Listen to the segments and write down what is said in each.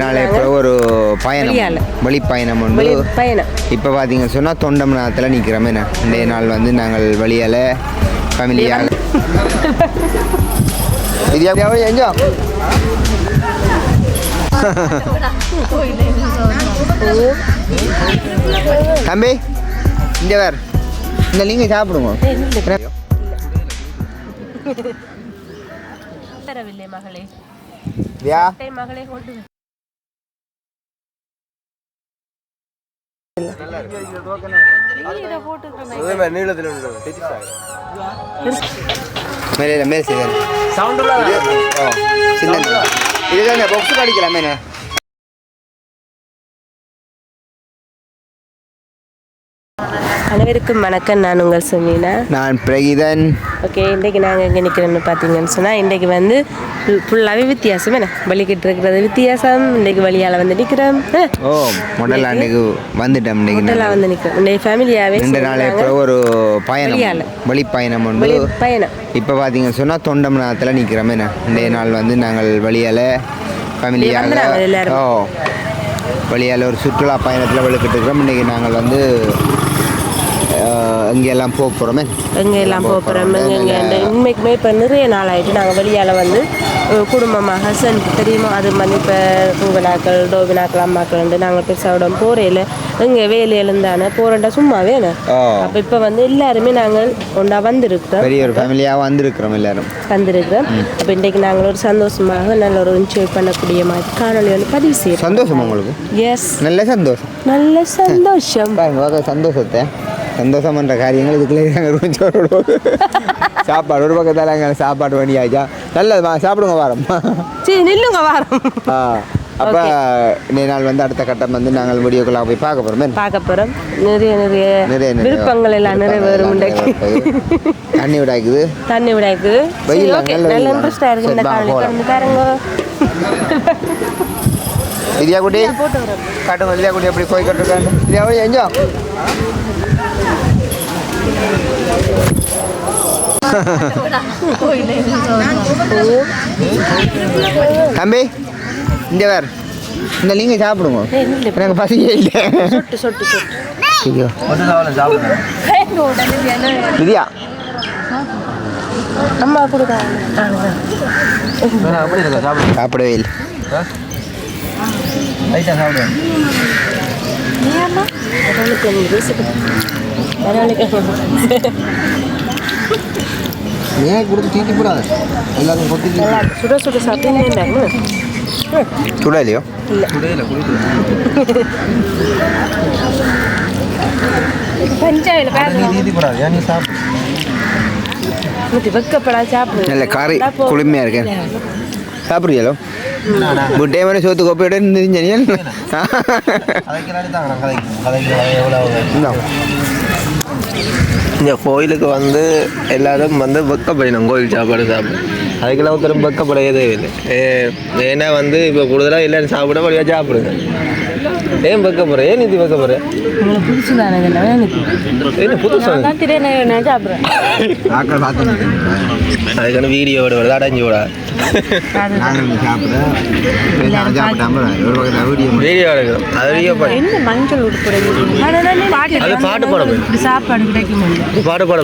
நாளை இப்போ ஒரு பயணம். வழிப்பயணம் உண்டு வெளி பயணம். இப்போ பார்த்தீங்கன்னு சொன்னால் தொண்டமனத்தில் நிற்கிறோமே என்ன? இன்றைய நாள் வந்து நாங்கள் வழியால் ஃபேமிலியால் இது எவ்வளோ எஞ்சோ தம்பி இந்த வேர் இந்த நீங்கள் சாப்பிடுங்க. தரவில்லை மகளே. மகளே கொண்டு மேலே மேலே ஓ சின்ன இதுதான் பாக்ஸ் அடிக்கலாமே அனைவருக்கும் வணக்கம். நான் உங்கள் சுமீனா. நான் பிரகிதன். ஓகே இன்றைக்கு நாங்கள் எங்கே நிற்கிறோன்னு பார்த்தீங்கன்னு சொன்னால் இன்றைக்கு வந்து ஃபுல்லாகவே வித்தியாசம் என்ன? வலிக்கிட்டு இருக்கிறது வித்தியாசம். இன்றைக்கு வழியால் வந்து நிற்கிறோம் ஓ முதல் ஆண்டுக்கு வந்துட்டோம் இன்னைக்கு ஹோட்டலாக வந்து நிற்கிறோம் இன்றைக்கு ஃபேமிலியாகவே ரெண்டு நாள் இப்போ ஒரு பயணம். வழிப்பயணம் உண்டு. வெளி பயணம் இப்போ பார்த்தீங்கன்னு சொன்னால் தொண்டமனத்தில் நிற்கிறோமே என்ன? இன்றைய நாள் வந்து நாங்கள் வழியால் ஃபேமிலியாக. ஓ வழியால் ஒரு சுற்றுலா பயணத்தில் விழுக்கிட்டு இருக்கிறோம். இன்றைக்கி நாங்கள் வந்து அஹ், இங்கெல்லாம் போக போகிறோமே எங்கே எல்லாம் போக போகிறோம் எங்கே உண்மைக்குமே இப்போ நிறைய நாள் ஆகிட்டு நாங்கள் வெளியால் வந்து குடும்பமாக ஹஸ்பண்ட் தெரியுமா அது வந்து இப்போ உங்களாக்கள் டோபினாக்கள் அம்மாக்கள் வந்து நாங்கள் பெருசாவிட போகிறேல எங்கே வேலையிலும் தானே போகிறோண்டா சும்மா வேணும் ஓ அப்போ இப்போ வந்து எல்லாருமே நாங்கள் ஒன்றா வந்திருக்கிறோம். பெரிய ஒரு ஃபேமிலியாக வந்திருக்கிறோம் எல்லாரும். வந்திருக்கிறோம். அப்போ இன்றைக்கு நாங்கள் ஒரு சந்தோஷமாக நல்ல ஒரு என்ஜாய் பண்ணக்கூடிய மாதிரி காணொலி வந்து பதிவு செய்கிறோம் சந்தோஷமா உங்களுக்கு? எஸ் நல்ல சந்தோஷம். நல்ல சந்தோஷம். பாருங்க சந்தோஷத்தை. சந்தோஷம் பண்ணுற காரியங்கள் இதுக்குள்ளே நாங்கள் கொஞ்சம் சாப்பாடு ஒரு பக்கத்தால் அங்கே சாப்பாடு பண்ணி ஆச்சா நல்லது வா சாப்பிடுங்க வாரம். சரி நில்லுங்க வாரம். ஆ அப்போ இன்னைய நாள் வந்து அடுத்த கட்டம் வந்து நாங்கள் வீடியோக்கெல்லாம் போய் பார்க்க போகிறோம் பார்க்க போகிறோம் நிறைய நிறைய நிறைய விருப்பங்கள் எல்லாம் நிறைவேறும் தண்ணி விடாக்குது தண்ணி விடாக்கு வெயில் நல்ல. இன்ட்ரெஸ்டாக இருக்கு இந்த. வந்து பாருங்க இதியா குட்டி காட்டுங்க இதியா குட்டி எப்படி போய் கட்டுருக்காங்க இதியா எஞ்சோ தம்பி இந்த வேர் இந்த நீங்கள் சாப்பிடுங்க. எனக்கு பசியே இல்லை. சொட்டு சொட்டு சொட்டு. ஐயோ. விதியா அம்மா கொடுக்க. சாப்பிடவே இல்லை. ஏன் கொடுத்து தீட்டி போடாது? எல்லாத்தையும் கொத்தி சுட சுட சாப்பிட்டு சுட இல்லையோ பஞ்சாயில் வெக்கப்படா சாப்பிடு. நல்ல காரை குளுமையாக இருக்கு சாப்பிடுறியாலோ? முட்டை மாதிரி சோத்து கொப்பையோட இருந்துச்சனியல் இந்த கோயிலுக்கு வந்து எல்லாரும் வந்து வெக்கப்படணும் கோயில் சாப்பாடு சாப்பிட அதுக்கெல்லாம் ஒருத்தரும் வெக்கப்படையதே இல்லை ஏன்னா வந்து இப்போ கூடுதலாக எல்லாரும் சாப்பிட வழியாக சாப்பிடுங்க. ஏன் வெக்கப்படுற ஏன் இது வெக்கப்படுற உங்களுக்கு புதுசு தானே என்ன புதுசா நான் திடீர்னு நான் சாப்பிட்றேன் அதுக்கான வீடியோ விட அடைஞ்சு விட பாட்டு பாட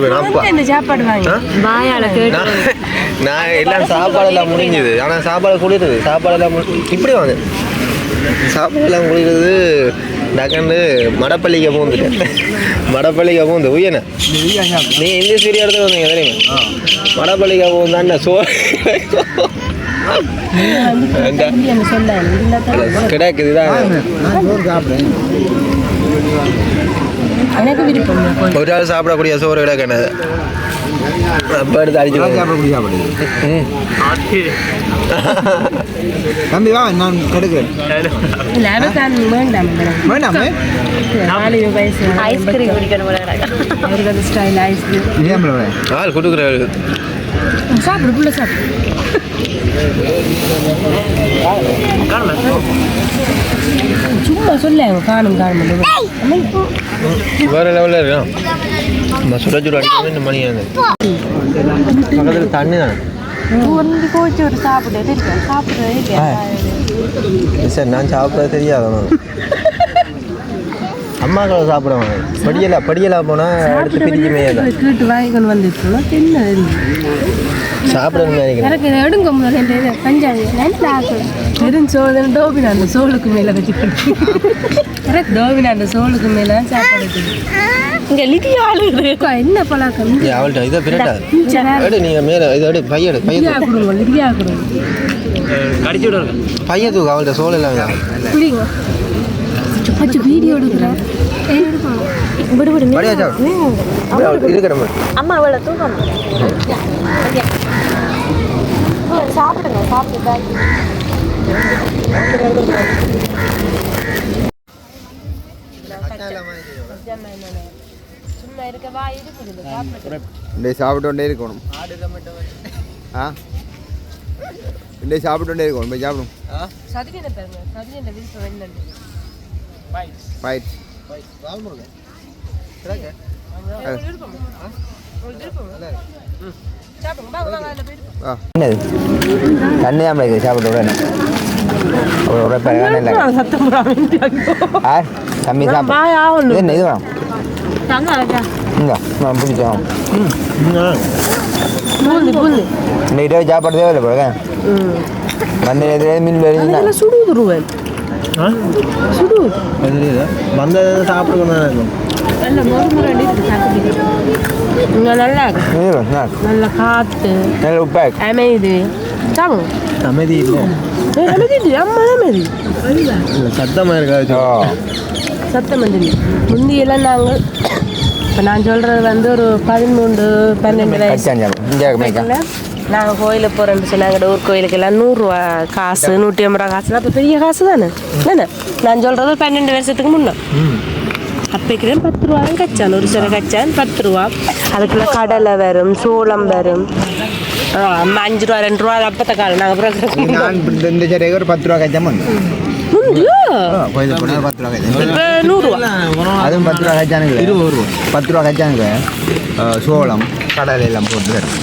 நான் எல்லாம் சாப்பாடு எல்லாம் முடிஞ்சுது ஆனால் சாப்பாடு குளிருது சாப்பாடு எல்லாம் முடி- இப்படி வாங்க சாப்பாடு எல்லாம் குளிருது டக்குன்னு மடப்பள்ளிக்கு பூந்துட்டேன். மடப்பள்ளிக்கு பூந்து. உயன நீ இந்த சீரிய இடத்துல வந்தீங்க தெரியுமா? மடப்பள்ளிக்கு பூந்தாண்ட சோ சொல்ல கிடக்குது தான் சாப்பிட்றேன் எனக்கு விருப்பம் ஒரு ஆள் சாப்பிடக்கூடிய சோறு கிடக்கணது அப்போ அடிச்சு தம்பி வா நான் கெடுக்கிறேன் வேண்டாம் ஐஸ்கிரீம் குடிக்கணும் ஸ்டைல் ஐஸ்கிரீம் ஆள் கொடுக்குறாரு சாப்பிடு புள்ள சாப்பிடு சும்மா சொல்ல காணும் காணும் வேற லெவலில் இருக்கான் நம்ம சுட சுட அடிக்கிறது இந்த மணி ஆகுது பக்கத்தில் தண்ணி தானே வந்து கோச்சு ஒரு சாப்பிடு இருக்கேன் சாப்பிடுறது சார் நான் சாப்பிட தெரியாது அம்மாக்களை சாப்பிடுவாங்க படியலா படியலா போனால் அடுத்து பிரிக்க மேலே கேட்டு வாங்கிக்கொண்டு வந்துருக்கோம் என்ன சாப்பிடணும் நினைக்கிறேன் எனக்கு எடுங்க முதல்ல பஞ்சாபி ஆக்கணும் பெருஞ்சோதன் டோபினா அந்த சோளுக்கு மேலே வச்சுக்கிட்டு டோபினா அந்த சோளுக்கு மேலே சாப்பாடு இங்கே லிதி ஆளுது என்ன பழக்கம்? ஏய், அவள்கிட்ட இதை பிரட்டா எடு நீங்கள் மேலே இதை எடு பையன் எடு பையன் தூக்கு. கொடுங்க லிதியா கொடுங்க. பையன் தூக்கு அவள்கிட்ட சோல் எல்லாம் பிடிங்க பச்சு வீடியோ எடுக்கிறேன் விடு விடு படியா இருக்கிற அம்மா அவளை சாப்பிடுங்க சாப்பிட்டு சும்மா இருக்க வா இருக்குது இன்றைய சாப்பிட்டு இருக்கணும் ஆ இன்றைய சாப்பிட்டு இருக்கணும் போய் சாப்பிடும் சதுக்கின பாருங்க சதுக்கின விருப்பம் தண்ணி தான் இருக்குது சாப்பிட்டு ஒரு சத்தம் சாப்பிடு என்ன இது வேணும் தாங்க அக்கா இங்க நான் பிடிச்சோம் பூந்தி இந்த இரவு சாப்பாடு தேவையில்லை போல ம் வந்து எதிரே மீன் வருதுன்னா அதெல்லாம் சுடுதுருவேன் சுடுவது வந்தது சாப்பிடுக்கணும் நல்ல நல்லா வேணும், நல்லா இருக்கு. நல்ல காற்று நல்ல உப்பா அமைதி சாப்பிடுங்க அமைதி இல்லை அமைதி இல்லை அம்மா அமைதி இல்லை சத்தமாக இருக்காது சத்தம் வந்து முந்தியெல்லாம் நாங்கள் இப்போ நான் சொல்கிறது வந்து ஒரு பதிமூன்று பன்னெண்டு வயசு. நாங்கள் கோயிலுக்கு போகிறோம்னு சொன்னாங்க ஊர் கோயிலுக்கெல்லாம் நூறுரூவா காசு நூற்றி ஐம்பது ரூபா காசு அப்போ பெரிய காசு தானே? என்ன நான் சொல்கிறது ஒரு பன்னெண்டு வருஷத்துக்கு முன்னே. அப்போக்கு பத்து ரூபா தான் கச்சான். ஒரு சில கச்சான் பத்து ரூபா. அதுக்குள்ள கடலை வரும் சோளம் வரும். அஞ்சு ரூபா ரெண்டு ரூபா அப்பத்த காலம் நாங்கள் அப்புறம் இந்த- ஒரு பத்து ரூபா கச்சாம அதுவும் பத்து ரூபா கச்சானுங்க இருபது ரூபா பத்து ரூபா கச்சானுங்க சோளம் கடலை எல்லாம் போட்டு தரும்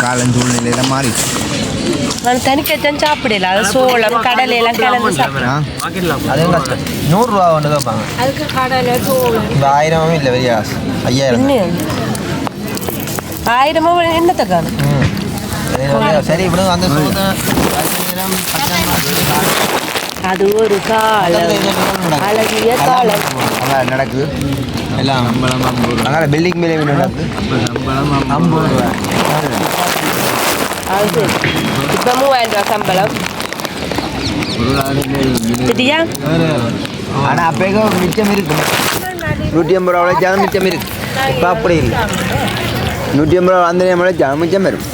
காலம் சூழ்நிலை எல்லாம் மாறி நான் தனி கச்சான் சாப்பிடல அது சோளம் கடலை எல்லாம் கலந்து சாப்பிடுறேன் அதுவும் கஷ்டம் நூறுரூவா கொண்டு கேட்பாங்க அதுக்கு கடலை சோளம் இந்த ஆயிரமும் இல்லை ஐயாயிரம் என்ன ஆயிரமா என்னத்தை காணும். சரி அந்த சோத்தை அது ஒரு காலம் அழகிய காலம் அதான் நடக்குது எல்லாம் சம்பளம் ஐம்பது ரூபா அங்கே பில்டிங் மேலே வீடு நடக்குது சம்பளம் ஐம்பது ரூபா அது சரி இப்போ மூவாயிரம் ரூபா சம்பளம் சரியா ஆனால் அப்போ மிச்சம் இருக்கு நூற்றி ஐம்பது ரூபா உழைச்சாலும் மிச்சம் இருக்கு இப்போ அப்படி இல்லை நூற்றி ஐம்பது ரூபா அந்த நேரம் உழைச்சாலும் மிச்சம் வரும்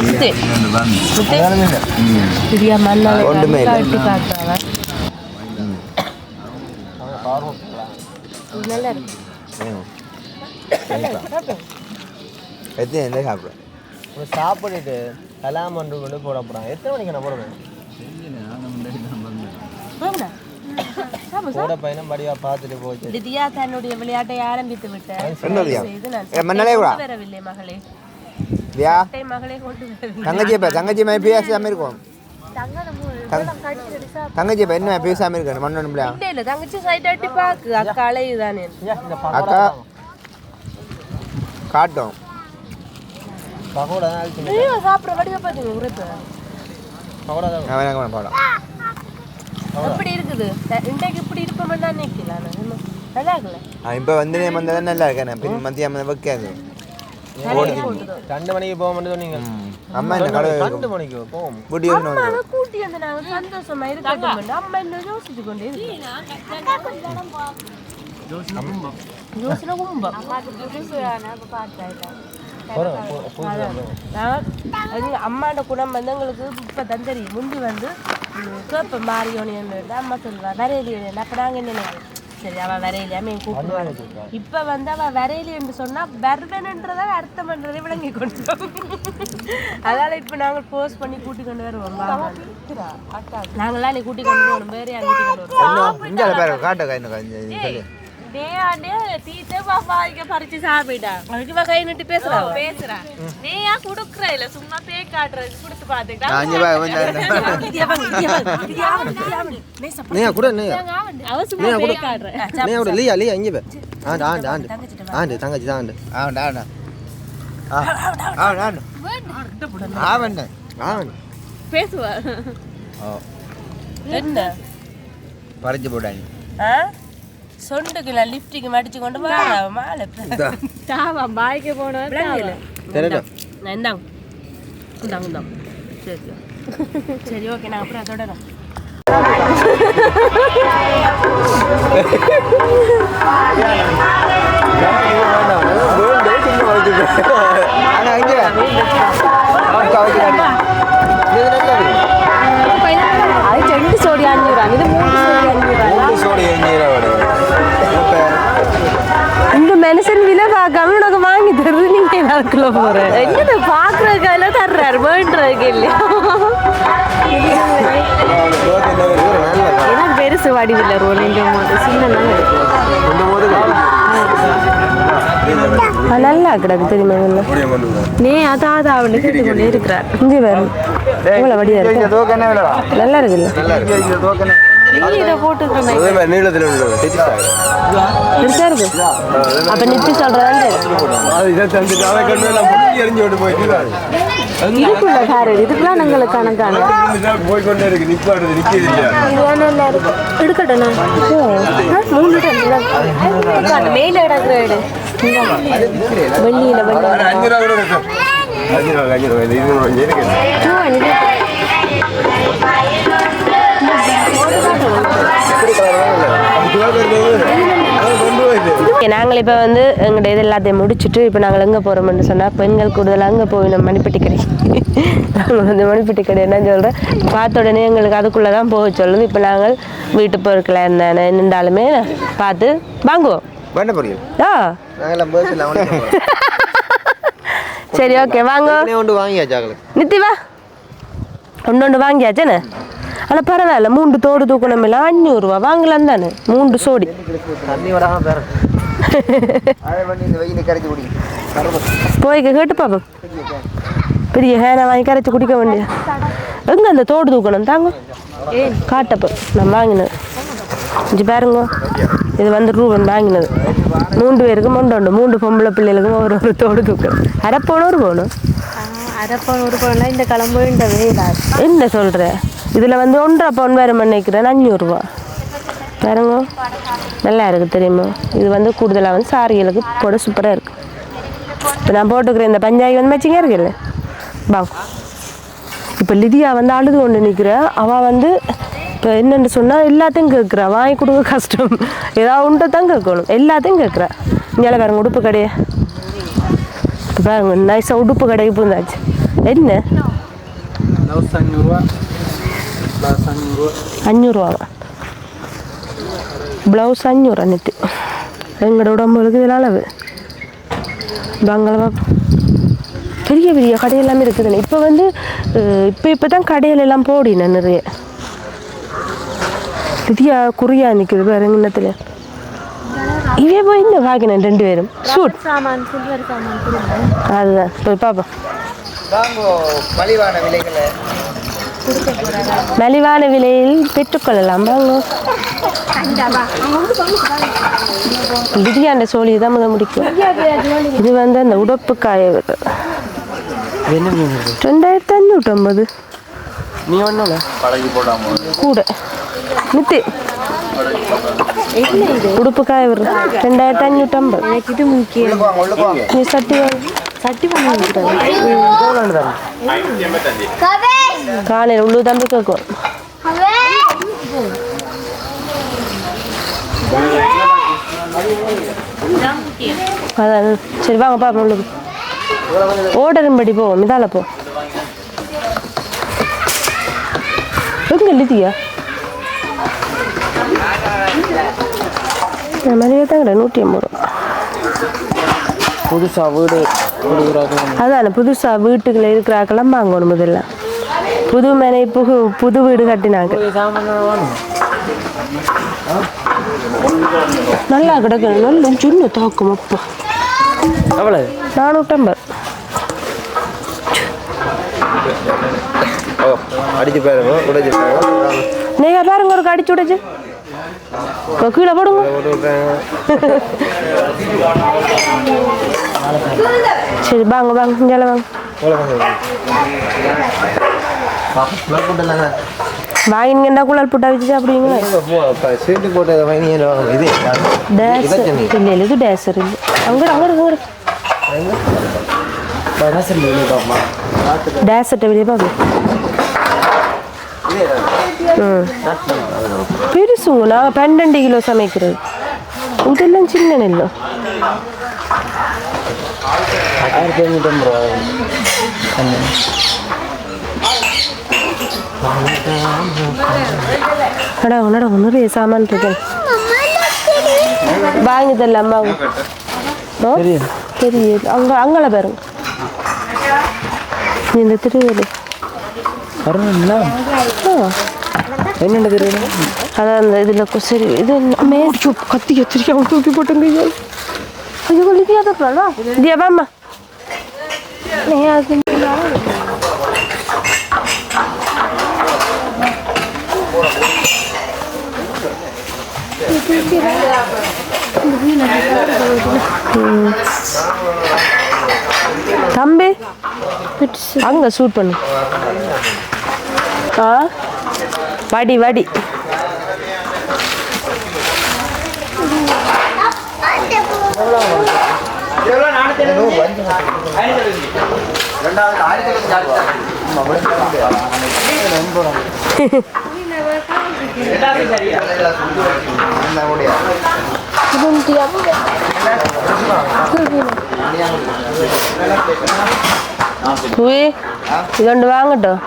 முத்து. சரியா மண்ணால ஒன்றுமே இல்லை. காட்டி காட்டுறாங்க இது நல்லா எத்தனை என்ன சாப்பிட்றேன் இப்போ சாப்பிட்டுட்டு கலாம் கொண்டு போட போகிறாங்க எத்தனை மணிக்கு நான் போடுவேன் திவ்யா தன்னுடைய விளையாட்டை ஆரம்பித்து விட்டார். வரவில்லை மகளே. மகளே கொண்டு தங்கச்சி தங்கச்சி பேசாமல் இருக்கும். தங்கச்சி இப்போ என்ன பேசாமல் இருக்கணும் மண்ணு முடியா இல்ல இல்ல தங்கச்சி சைட் அட்டி பாக்கு. அக்கா அலையுதானே அக்கா. காட்டும். பகோடா சாப்பிட்ற வடிவ பாத்தீங்க உரைப்பு பகோடா பாடம் எப்படி இருக்குது? இன்றைக்கு இப்படி இருப்போம் தான் நிற்கலாம் இன்னும் நல்லா இருக்குல்ல இப்போ வந்து நீ வந்தது நல்லா இருக்கேன் பின் மத்தியம் வைக்காது. ரெண்டு மணிக்கு போக மட்டும் சொன்னீங்க அம்மா என்ன கடை ரெண்டு மணிக்கு போவோம். அம்மா அதை கூட்டி வந்து நாங்கள் சந்தோஷமா இருக்கட்டும் அம்மா என்ன யோசிச்சு கொண்டு யோசனை கும்பம். நான் குணம் வந்து எங்களுக்கு இப்போ தான் தெரியும் முந்தி வந்து கேப்ப மாறியோனி அம்மா சொல்லுவா வரையிலே அப்போ நாங்கள் என்ன நினைக்கிறோம் சரி அவ வரையிலையா மீன் கூப்பிடுவாங்க இப்ப வந்து அவ வரையிலேன்னு சொன்னா வருவேன்ன்றத அர்த்தம் பண்றதை விளங்கி கொண்டு அதனால இப்ப நாங்க போஸ்ட் பண்ணி கூட்டி கொண்டு வருவோம். நாங்களாம் நீ கூட்டி கொண்டு வரணும் வேற யார் கூட்டி கொண்டு வருவோம் டே ஆண்டே டீச்சர் பாப்பா இங்க பறிச்சு சாப்பிட்டா அதுக்கு இவ கை நீட்டி பேசுறா பேசுறா நீ ஏன் குடுக்குற இல்ல சும்மா பே காட்டுறது குடுத்து இங்கே கொஞ்சம் நீயா கூட நீயா அவ சும்மா பே காட்டுற கூட லீயா லீயா இங்கே பே ஆண்டு ஆண்டு ஆண்டு ஆண்டு தங்கச்சி தான் ஆண்டு ஆவண்டா ஆவண்டா ஆ ஆவண்டா ஆவண்டா ஆண்டு பேசுவா ஓ என்ன பறிச்சு போட்டாங்க ஆ சொண்டுக்குல லிப்டிக்கு மடிச்சு கொண்டு வா மாலை தாவா பாய்க்கு போனோம் இந்தாங்க இந்தாங்க இந்தாங்க சரி சரி. ஓகே நான் அப்புறம் தொடரும் ஆனால் இங்கே எல்லாருக்குள்ள போற. என்னது பாக்குறதுக்கு அதில் தர்றாரு. வேண்டுறதுக்கு இல்லையா? எனக்கு பெருசு வடிவில்லை ரோல் இங்கே சின்ன நல்லா கிடக்கு. தெரியுமா நீ அதான் அதான் அவனு கேட்டு கொண்டே இருக்கிறார். இங்கே வேறு எவ்வளோ வடியா இருக்கு. நல்லா இருக்குல்ல? நீளத்தில் உள்ளது பெருசா இருக்கு அப்ப நித்தி சொல்றதா அது இதை தந்துட்டு அதை கண்டு நான் முடிஞ்சு எரிஞ்சு விட்டு போயிட்டு இதுக்குள்ள கார் இதுக்கெல்லாம் நாங்களுக்கு கணக்கான போய் கொண்டே இருக்கு நிப்பாடுது நிற்கிது இல்லையா? எடுக்கட்டணும் மூணு டன் மேல இடக்குற இடம் வெள்ளியில வெள்ளி அஞ்சு ரூபா கூட இருக்கும் அஞ்சு ரூபா அஞ்சு ரூபா இது இருக்கு நாங்கள் இப்போ வந்து எங்கள்கிட்ட இது எல்லாத்தையும் முடிச்சுட்டு இப்போ நாங்கள் எங்கே போகிறோம்னு சொன்னால் பெண்கள் கூடுதலாக அங்கே போய் நம்ம மணிப்பட்டி கடை. நாங்கள் வந்து மணிப்பட்டி கடை என்ன சொல்கிறேன் பார்த்த உடனே எங்களுக்கு அதுக்குள்ளே தான் போக சொல்லுது. இப்போ நாங்கள் வீட்டு பொருட்களை என்ன நின்றாலுமே பார்த்து வாங்குவோம். ஆ. சரி ஓகே வாங்க. நித்தி வா. ஒன்று ஒன்று வாங்கியாச்சேண்ணே ஆனால் பரவாயில்ல மூன்று தோடு தூக்கணும் இல்லை அஞ்சூறுரூவா வாங்கலாம் தானே மூன்று சோடி. தண்ணி வராமல் பேர அதை பண்ணி இந்த வெயில கரைச்சி குடி போய் கேட்டு பாப்போம். பெரிய ஹேனை வாங்கி கரைச்சி குடிக்க வேண்டிய. எங்க அந்த தோடு தூக்கணும்? தாங்க. காட்டப்போ நான் வாங்கினது. இஞ்சி பாருங்க. இது வந்து ரூபன் வாங்கினது. மூன்று பேருக்கு மொண்டு உண்டு. மூன்று பொம்பளை பிள்ளைகளுக்கும் ஒரு ஒரு தோடு தூக்கணும். அரை போகணும் ஒரு போகணும் அரைப்பன் ஒரு பழம் இந்த கிளம்பு இந்த சொல்கிற இதில் வந்து ஒன்றரை பவுன் வேறு நினைக்கிறேன். அஞ்சூறுரூவா பாருங்க. நல்லா இருக்குது தெரியுமா? இது வந்து கூடுதலாக வந்து சாரிகளுக்கு போட சூப்பராக இருக்குது இப்போ நான் போட்டுக்கிறேன் இந்த பஞ்சாயி வந்து மேட்சிங்காக இருக்குல்ல? பாங்க இப்போ லிதியா வந்து அழுது கொண்டு நிற்கிற அவள் வந்து இப்போ என்னென்னு சொன்னால் எல்லாத்தையும் கேட்குறா வாங்கி கொடுக்க கஷ்டம். ஏதாவது உண்டை தான் கேட்கணும். எல்லாத்தையும் கேட்குறா இங்கே பாருங்க உடுப்பு கடையை. பாருங்க நைஸாக உடுப்பு கடைக்கு பூந்தாச்சு. என்ன? அஞ்சூறுரூவா ப்ளவுஸ் அஞ்சூறு அன்னைக்கு. எங்களோட உடம்புகளுக்கு இதில் அளவு. பங்களா பெரிய பெரிய கடை எல்லாமே இருக்குதுண்ணே இப்போ வந்து இப்போ இப்போ தான் கடையில எல்லாம் போடினேன் நிறைய. பெரிய குறியா நிற்குது பாருங்க இன்னத்தில் இவே போய் இந்த வாங்கினேன் ரெண்டு பேரும். சூட். அதுதான். போய் பார்ப்போம் மலிவான விலையில் பெற்றுக்கொள்ளலாம். வாங்க. பிரியாண்ட சோழி தான் முத முடிக்கும். இது வந்து அந்த உடப்பு காய ரெண்டாயிரத்தி அஞ்சூற்றி ஐம்பது நீ ஒன்றும் கூட. முத்து. உடுப்பு காய ரெண்டாயிரத்தி அஞ்சூற்றி ஐம்பது சட்டி. சட்டி பண்ணி வைக்கிறது காலையில் உள்ளு தம்பி கேட்கும் அதான் சரி வாங்க பாப்போம் உள்ளுக்கு. ஓர்டரும் படி போவோம் இதால போ. எங்க லிதியா மதியம் தான் நூற்றி ஐம்பது ரூபா. புதுசாக வீடு. அதான் புதுசாக வீட்டுக்குள்ள இருக்கிறாக்கெல்லாம் வாங்கணும் முதல்ல. புது மனை புது புது வீடு கட்டினாங்க. நல்லா கிடக்கு நல்ல சின்ன தாக்கும் அப்பா. எவ்வளோ நானூற்றம்பது. அடிச்சு பாருங்க உடைச்சு நீங்க பாருங்க ஒரு கடிச்சு விடுச்சு இப்போ கீழே போடுங்க. சரி வாங்க வாங்க இங்கே வாங்க வாங்கினீங்கன்னா குழல் புட்டா வச்சு சாப்பிடுவீங்களா சீட்டு போட்டு இது டேசர் இல்லை இல்லை இது டேசர் இல்லை அங்கே அங்கே அங்கே டேசர்ட்ட வெளியே பாரு பெருசுங்க நாங்கள் பன்னெண்டு கிலோ சமைக்கிறது இதெல்லாம் சின்ன நெல்லும் ஆயிரத்தி எழுநூற்றம்பது ரூபா நடங்க நடங்க நிறைய சாமான் இருக்கு வாங்கி தரலாம் வாங்க ஆ? தெரியுது அங்கே அங்கே பாருங்க இந்த திருவேலி வரணுங்களா ஆ என்னென்ன தெரியும் அதான் அந்த இதில் சரி இது மேய்ச்சு கத்தி கத்திரிக்காம தூக்கி போட்டுங்க ஐயோ ஐயோ லிதியா தப்பா தியா வாம்மா நீ அது தம்பி அங்க சூட் பண்ணு வாடி வாடி உய் இதொண்டு வாங்கட்டும்.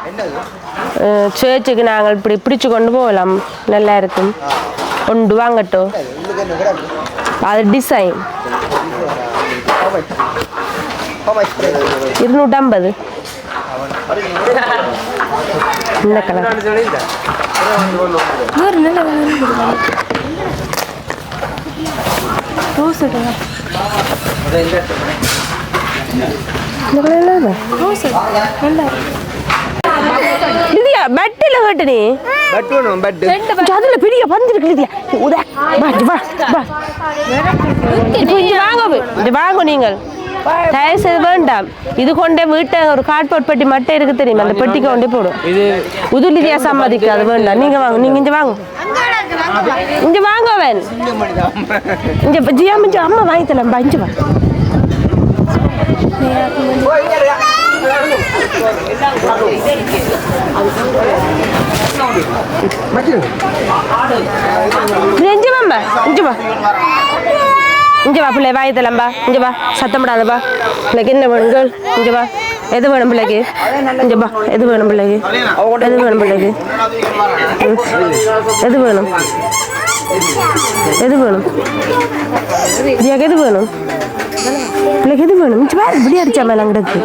அஹ், சேர்ச்சுக்கு நாங்கள் இப்படி பிடிச்சு கொண்டு போகலாம். நல்லா இருக்கும் கொண்டு வாங்கட்டும் அது டிசைன் இருநூற்றம்பது. இந்த கலர். இந்த பெட்டில் கட்டு நீ. பட் வேணும் பட் அதுல பெரிய பந்து இருக்கு லிதியா உத வா இங்க வா வா. இங்க வாங்க இங்க வாங்க நீங்கள். தயவு செய்து வேண்டாம். இது கொண்டே வீட்டை ஒரு கார்ட்போர்ட் பெட்டி மட்டும் இருக்கு தெரியுமா? அந்த பெட்டிக்கு கொண்டே போடும் இது உதுலிதியா சம்மதிக்காது வேண்டாம். நீங்க வாங்க நீங்க இங்க வாங்க. இங்க வாங்க வேன் இங்க ஜியா அம்மா வாங்கி தரலாம் பஞ்சு வா. இங்க வாம்மா. இங்க வா. இங்க வா பிள்ளை வாங்கி தரலாம்பா இங்க வா. சத்தம் போடாதப்பா பிள்ளைக்கு என்ன வேணும் கேள். வா. எது வேணும் பிள்ளைக்கு? இங்க வா. எது வேணும் பிள்ளைக்கு? எது வேணும் பிள்ளைக்கு? எது வேணும்? எது வேணும்? தியாக்கு எது வேணும்? பிள்ளைக்கு எது வேணும்? இங்க வேறு இப்படி அடிச்சா மேலே அங்கிடக்கு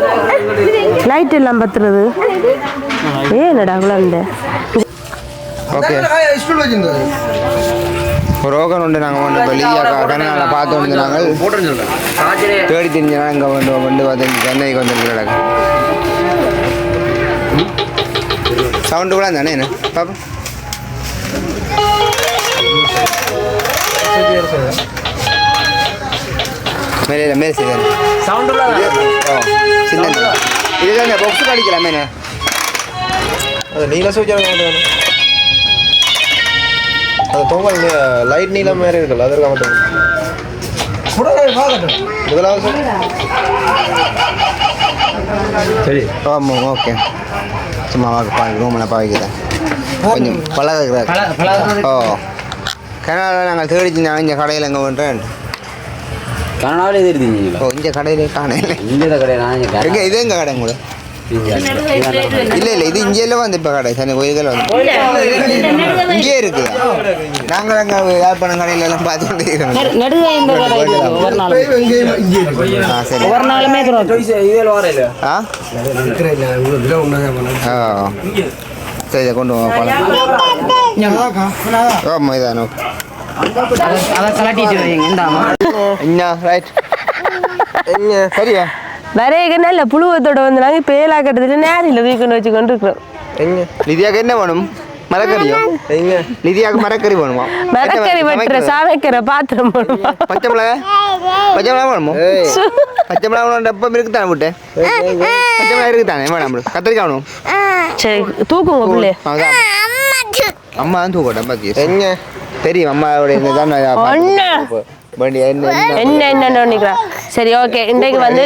லைட் எல்லாம் பத்துறது. ஏன்னடா குழந்தை ஓகே ரோகன் உண்டு நாங்கள் ஒன்று வெளியே கனகால பார்த்து வந்து நாங்கள் தேடி தெரிஞ்சனா இங்கே வந்து வந்து பார்த்து சென்னைக்கு வந்துருக்கிறாங்க சவுண்டு கூட தானே என்ன? பாப்பா மேலே மேலே செய்தானே ஓ சின்ன இதுதான் பாக்ஸ் அடிக்கலாமே என்ன அது நீல சூச்சனை அது. தொங்கல் லைட் நீலம் மாதிரி இருக்குல்ல அதற்காக மட்டும்? முதலாவது சரி. ஆமாம் ஓகே சும்மா வாங்க பாருங்க ரூமில் பாவிக்கிறேன். கொஞ்சம் பழக ஓ கனடாவில் நாங்கள் தேடிச்சு நான் இங்கே கடையில் எங்கே பண்ணுறேன் கனடாவிலே தெரியுதுங்களா ஓ இங்கே கடையில் காணையில் இந்த கடை நான் இங்க எங்கே இது எங்கள் கடை கூட இல்ல இல்ல இது இங்கேயெல்லாம் வந்து இப்ப கடை சனி கோயில்கள் வந்து. இங்கே இருக்கு. நாங்கள் அங்க யாழ்ப்பாணம் கடையில எல்லாம் பார்த்து கொண்டு இருக்கிறோம். நடுவே இந்த கடை இருக்கு ஒவ்வொரு நாளும். ஆ சரி. ஒவ்வொரு நாளுமே இருக்கிறோம் ஆ? ஆ. சரி இதை கொண்டு வாங்க ஆமாம் இதானோ அதை கலட்டிட்டு வைங்க இந்தாமா என்ன ரைட் என்ன சரியா வரைய நல்ல புழுவத்தோட வந்து நாங்கள் ஏழா கட்டத்தில் நேரில் வீக்கொண்டு வச்சு கொண்டு இருக்கிறோம் எங்க லிதியாக்கு என்ன வேணும் மரக்கறியோ எங்க லிதியாக்கு மரக்கறி வேணுமா மரக்கறி வெட்டுற சமைக்கிற பாத்திரம் போடுவா பச்சை மிளகா பச்சை மிளகா வேணுமோ பச்சை மிளகா வேணும் டப்பம் இருக்குதானே விட்டு பச்சை மிளகா இருக்குதானே வேணாம் நம்மளுக்கு. கத்திரிக்காய் வேணும் சரி தூக்குங்க பிள்ளை அதான். அம்மா தான் தூக்கட்டும் பாக்கி எங்க தெரியும். அம்மாவுடைய என்ன என்ன- என்ன என்ன சரி ஓகே இன்றைக்கு வந்து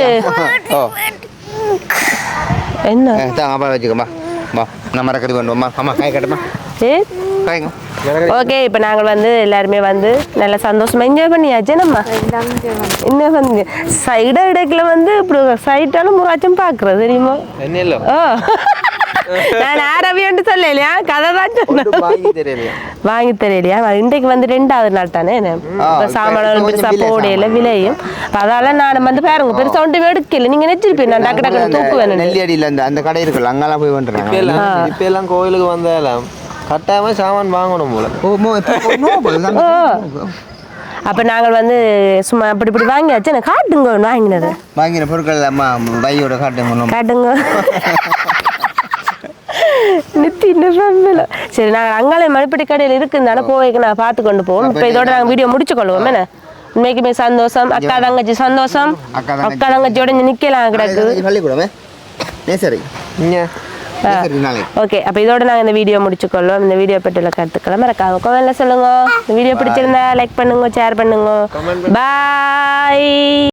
என்ன? அப்பா வச்சுக்கோமா வா நான் மரக்கறி வேண்டுமா அம்மா காய் கட்டுமா? ஏ? ஓகே இப்போ நாங்கள் வந்து எல்லாருமே வந்து நல்ல சந்தோஷமா என்ஜாய் பண்ணியாச்சு. நம்ம இன்னும் வந்து? சைட இடைக்குல வந்து இப்படி சைட்டாலும் முறாச்சும் பார்க்குறது தெரியுமா? என்ன ஓ நான் ஆரம்பியன்ட்டு சொல்லலையா? கதை தான் சொன்னேன். வாங்கி தெரியலையா? இன்றைக்கு வந்து ரெண்டாவது நாள் தானே கொஞ்சம் பெருசா விலை போடையில விலையும். அதால நான் வந்து பாருங்க பெருசா ஒன்றும் எடுக்கல. நீங்க நினைச்சிருப்பீங்க நான் டக்கு டக்கு தூக்குவேன் நெல்லி அடியில் அந்த அந்த கடை இருக்குல்ல அங்கெல்லாம் போய் எல்லாம் இப்ப எல்லாம் கோயிலுக்கு வந்தாலும் கட்டாயமா சாமான் வாங்கணும் போல. அப்ப நாங்கள் வந்து சும்மா அப்படி இப்படி வாங்கியாச்சு. எனக்கு காட்டுங்க வாங்கினது. வாங்கின பொருட்கள் அம்மா பையோட காட்டுங்க காட்டுங்க. நித்தி நிறமில்ல சரி நாங்கள் அங்காலே மறுபடி கடையில் இருக்குந்தானே போய்க்கு நான் பார்த்து கொண்டு போவோம் இப்போ இதோட நாங்கள் வீடியோ முடிச்சு கொள்வோம் என்ன உண்மைக்குமே சந்தோஷம் அக்கா தங்கச்சி சந்தோஷம். அக்கா தங்கச்சி. அக்கா தங்கச்சியோட இங்க நிக்கலாம் கிடக்கு. ஓகே அப்போ இதோட நாங்கள் இந்த வீடியோ முடிச்சுக்கொள்வோம். இந்த வீடியோ பற்றியுள்ள கருத்துக்களை மறக்காம கமெண்ட்ல சொல்லுங்க. இந்த வீடியோ பிடிச்சிருந்தா லைக் பண்ணுங்க ஷேர் பண்ணுங்க. பாய்